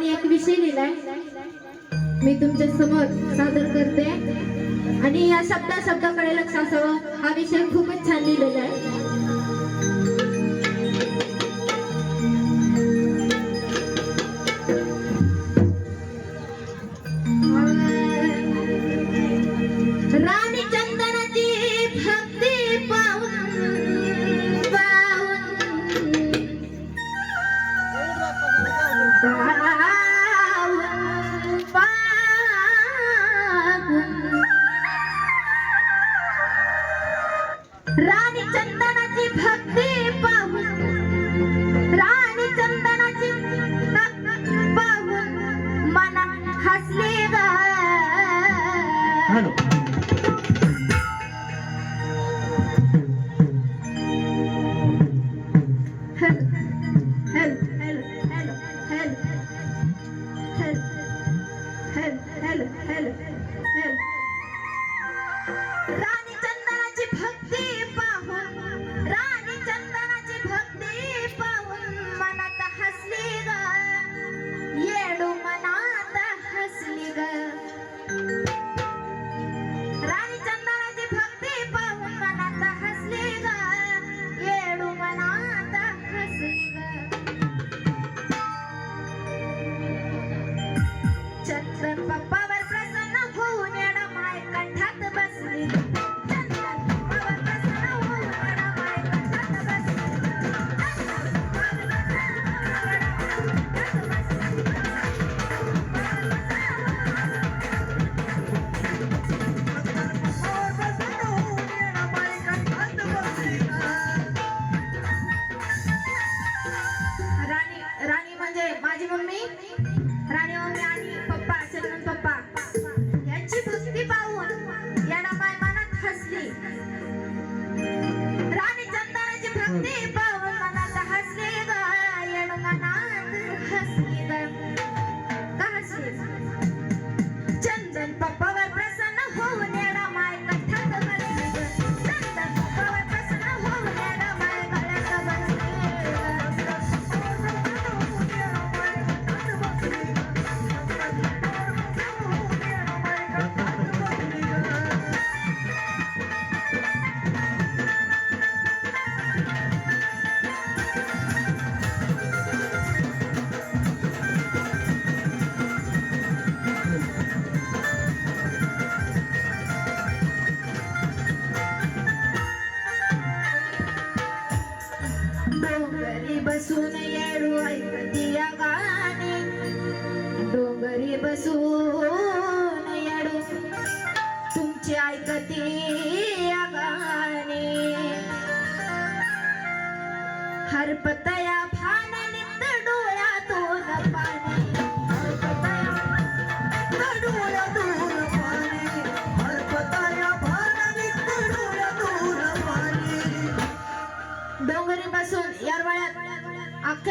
माझ्या एक विषय लिहिलाय. मी तुमच्यासमोर सादर करते. आणि या शब्दा शब्दाकडे लक्ष असावं. हा विषय खूपच छान लिहिलेला आहे.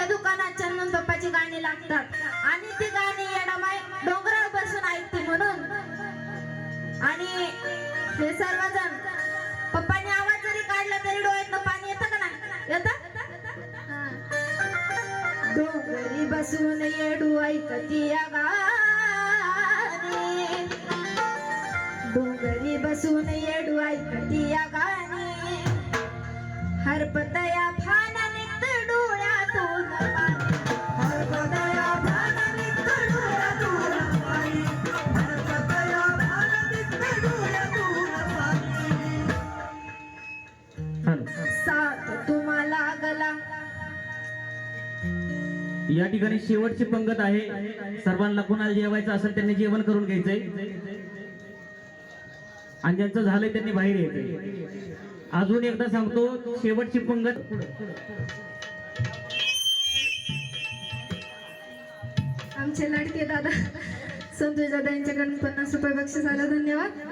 दुकानात चंदन तोपाची गाणी लागतात. आणि ती गाणी येणामाय डोंगरावर बसून ऐकते म्हणून. आणि हे सर्वजण पप्पाने आवाज जरी काढला तरी डोळ्यात पाणी येतं का नाही? येतं? डोंगरी बसून येडू ऐकती या गाणी. डोंगरी बसून येडू ऐकती या गाणी. हरपतया ठिकाणी शेवटची पंगत आहे. सर्वांना कुणाला जेवायचं असेल त्यांनी जेवण करून घ्यायचंय. आणि ज्यांचं झालंय त्यांनी बाहेर यायचंय. अजून एकदा सांगतो शेवटची पंगत. आमचे लाडके दादा संतोष दादा यांच्याकडून पन्नास रुपये बक्षीस आलं. धन्यवाद.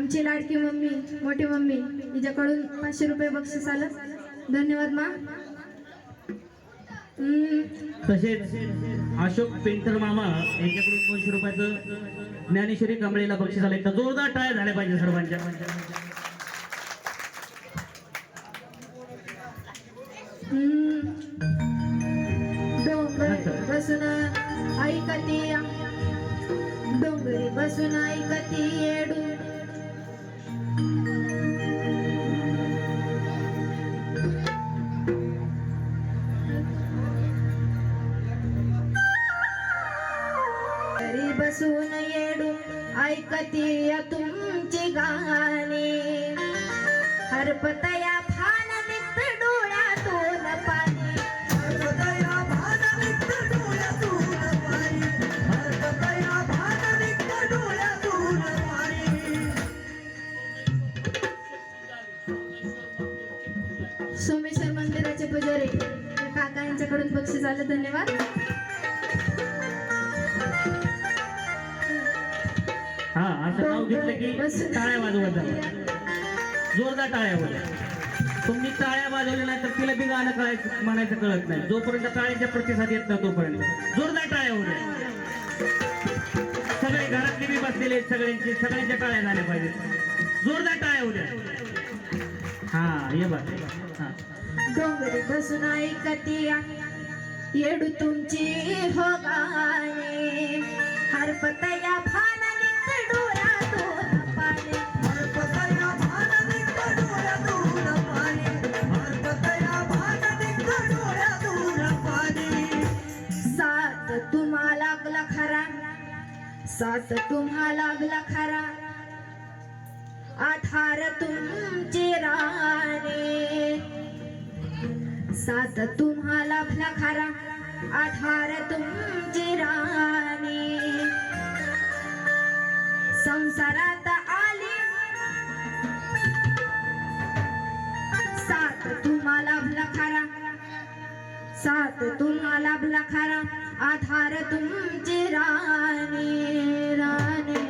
आमची लाडकी मम्मी मोठी मम्मी तिच्याकडून पाचशे रुपये बक्षीस आलं. धन्यवाद मा. तसेच अशोक पेंटर मामा यांच्याकडून दोनशे रुपयाचं ज्ञानेश्वरी कांबळीला बक्षीस आलं. एकदा जोरदार टाळ्या झाल्या पाहिजे सर्वांच्या. बसून ऐकती डोंगरी बसून ऐकती येडू बसून येडू ऐकती तुमची गाणी हरपतया फान डोळ्यातून पाणी डोळ्यातून पाणी. डोळ्यातून पाणी. सोमेश्वर मंदिराचे पुजारी काका यांच्याकडून बक्षीस आलं धन्यवाद असं नाव घेतलं की टाळ्या वाजवत जातात. जोरदार टाळ्या वाजवा तुम्ही टाळ्या वाजवल्या नाही तर तिला बी गाणं कळायचं म्हणायचं कळत नाही. जोपर्यंत टाळ्याच्या प्रतिसाद येत नाही तोपर्यंत. जोरदार टाळ्या होत्या सगळे घरातले बी बसलेले आहेत सगळ्यांचे. सगळ्यांच्या टाळ्या झाल्या पाहिजेत. जोरदार टाळ्या होत्या हा ये बा हा. डोंगरी बसून ऐकती येडू तुमची हो गाणे. हरपतया फार सात तुम्हा लागला खरा. आधार तुमचे राणे. सात तुम्हा लाभला खरा. आधार तुमचे राणे. संसारात आले सात तुम्हा लाभला खरा. सात तुम्हा लाभला खरा. आधार तुमची राणे राणे.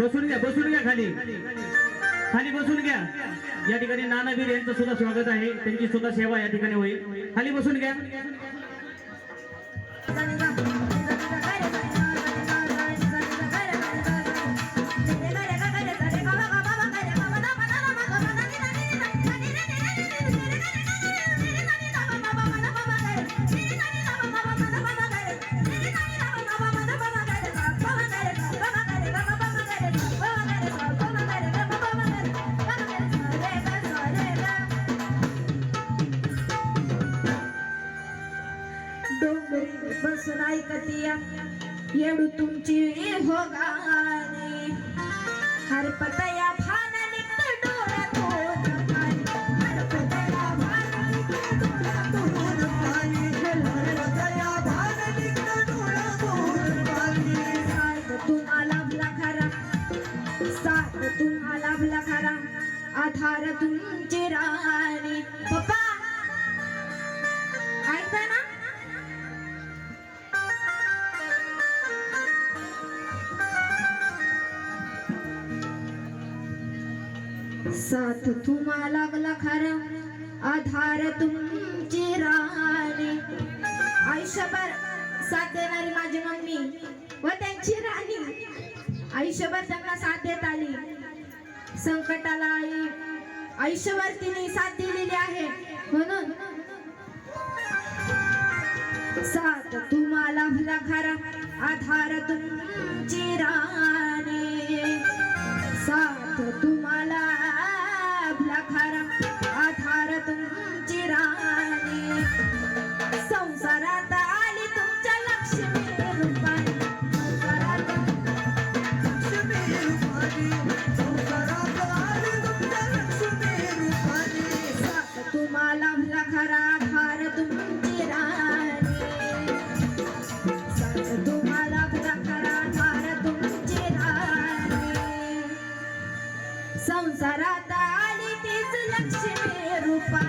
बसून घ्या बसून घ्या खाली. खाली बसून घ्या. या ठिकाणी नानावीर यांचं सुद्धा स्वागत आहे. त्यांची सुद्धा सेवा या ठिकाणी होईल. खाली बसून घ्या. येडू तुमची हो साथ लागला खरा आधार तुमची राणी. आयुष्यभर साथ देणारी माझी मम्मी व त्यांची राणी. आयुष्यभर त्यांना साथ देत आली. संकटाला आई आयुष्यभर तिने साथ दिलेली आहे. म्हणून साथ तुम्हाला भला खरा आधार तुमची राणी. साथ तुम লাগছে রূপা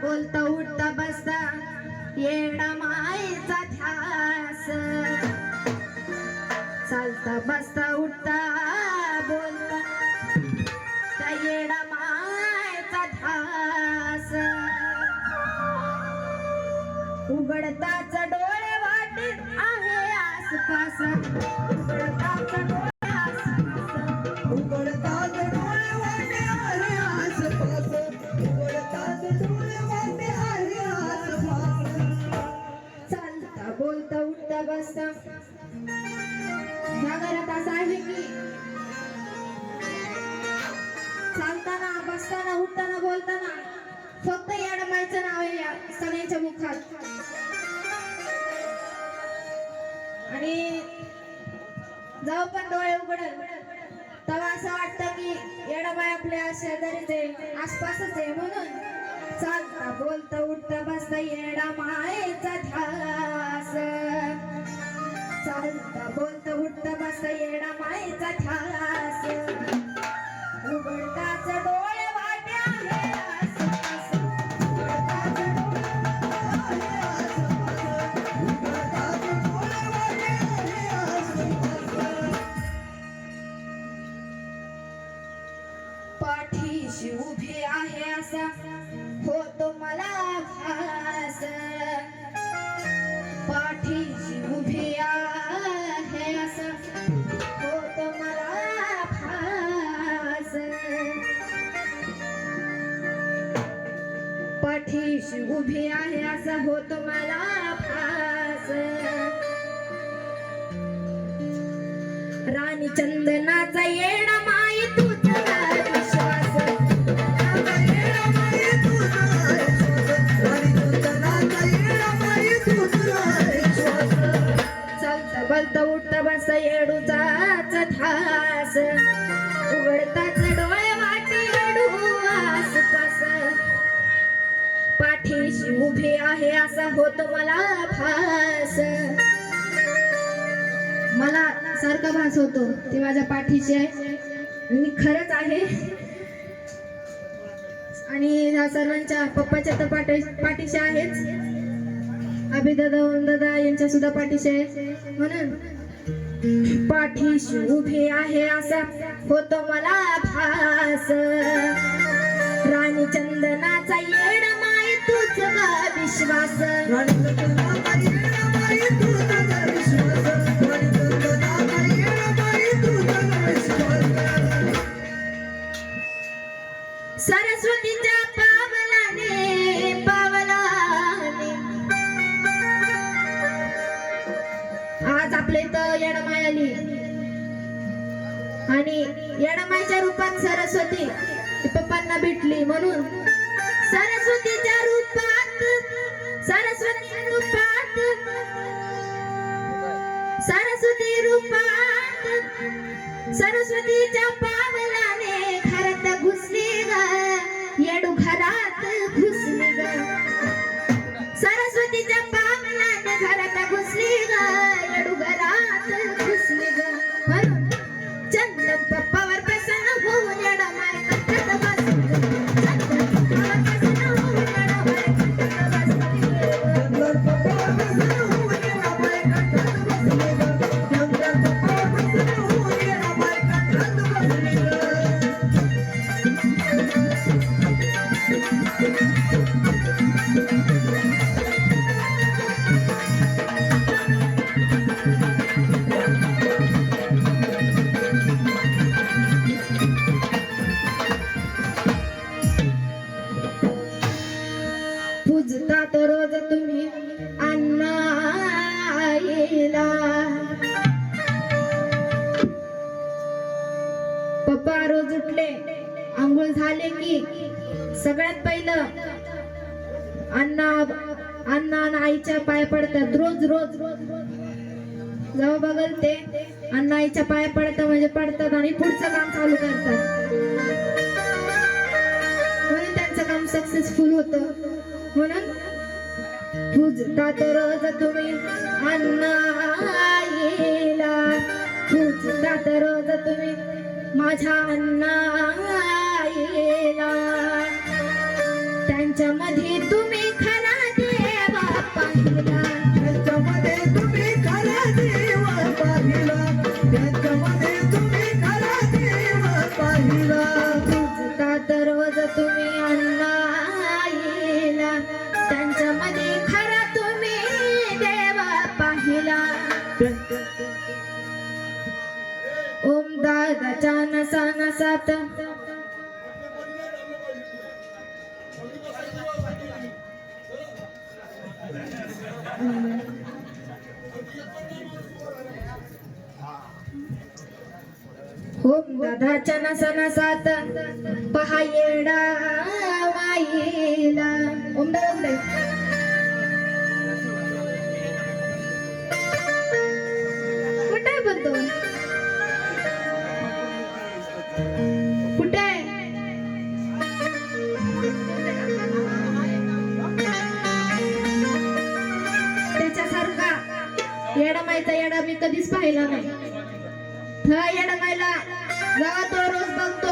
बोलता उठता बसता. येडा मायचा ध्यास. चालता बसता उठता बोलता. त्या येडा मायेचा ध्यास. उघडताच डोळे वाटत आहे आसपास. उघडता ह्या आहे की चालताना बसताना उठताना बोलताना फक्त याडमायचं नाव आहे या सगळ्यांच्या मुखात. आणि जाऊ पण डोळे उघडल. तेव्हा असं वाटतं की येडाबाई आपल्या शेजारीच आहे आसपासच आहे म्हणून चालता बोलता उठता बसता येडा मायेचा ध्यास. बोलत उठत बस येडा मायेचा ध्यास. उघडताच डोळे वाटे डोळे पाठीशी उभी आहे असा उभी आहे असा होतो मला फास राणी चंदनाचा येणा माई तुझा विश्वास. चालता बलता उठता बसता येडूचाच ध्यास असा होतो मला भास मला सारखा भास होतो. ते माझ्या पाठीशी आहे. आणि खरंच आहे. आणि ह्या सर्वांच्या पप्पाच्या तर पाठी पाठीशी आहेच. अभिदादा दादा यांच्या सुद्धा पाठीशी आहे. म्हणून पाठीशी उभे आहे असा होतो मला भास राणी चंदनाचा येड तुझ विश्वास सरस्वतीच्या पावलाने पावलाने. आज आपले तर येडमाय आली. आणि येडमाईच्या रूपात सरस्वती पप्पांना भेटली म्हणून सरस्वतीच्या रूपात सरस्वती रूपात सरस्वती रूपात सरस्वतीच्या पात सगळ्यात पहिलं अण्णा अण्णा आणि आईच्या पाय पडतात. रोज रोज जेव्हा बघल ते. अण्णा आईच्या पाय पडतात म्हणजे पडतात आणि पुढचं काम चालू करतात. म्हणून त्यांचं काम सक्सेसफुल होतं. म्हणून पूजतात रोज तुम्ही अण्णा आईला. पूजतात रोज तुम्ही माझ्या अण्णा आईला. त्यांच्यामध्ये तुम्ही खरा देवा पाहिला. त्याच्यामध्ये तुम्ही खरा देव पाहिला. त्याच्यामध्ये तुम्ही खरा देव पाहिला. तुम्ही आईला त्यांच्यामध्ये खरा तुम्ही देवा पाहिला. ओम दादाच्या नसा नसात ओम दादाच्या नसा नसात पहा येडा माईला. ओम दादा कुठे आहे पण तो? आहे? येडा मी कधीच पाहिला नाही. हा जेव्हा तो रोज बघतो.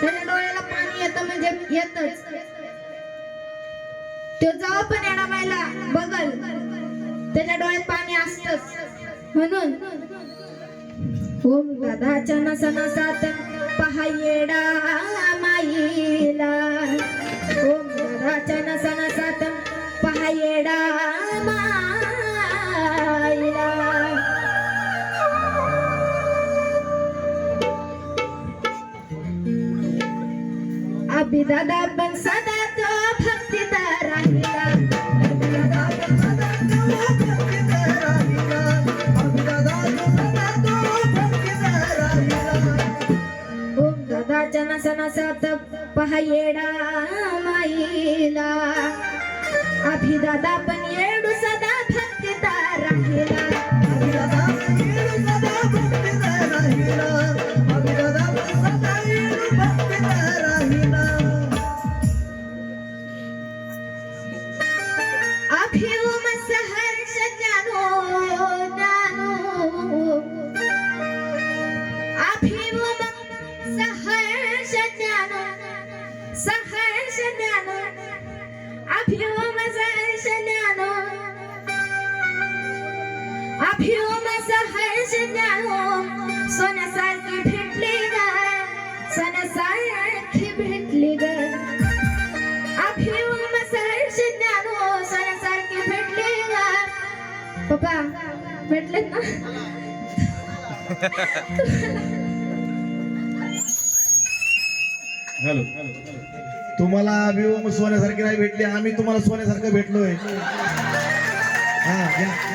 त्याच्या डोळ्याला पाणी येतं म्हणजे येतच. तो जेव्हा पण येडामाईला बघल. त्याच्या डोळ्यात पाणी असतच. म्हणून ओम दादाच्या नसा नसात पहा येडा माईला. ओम दादाच्या नसा नसात पहा येडा माईला. अभि दादा पण सदा तो भक्तीदार राहिला ओम दादाच्या नसा नसात पहा येडा माईला. अभि पण ये भेटली ग. अभिवम सहर्ष ज्ञानो सोन्यासारखी भेटली ग. पप्पा भेटले ना? हॅलो. तुम्हाला अभिवम सोन्यासारखी नाही भेटली आम्ही तुम्हाला सोन्यासारखं भेटलोय. हा घ्या हा.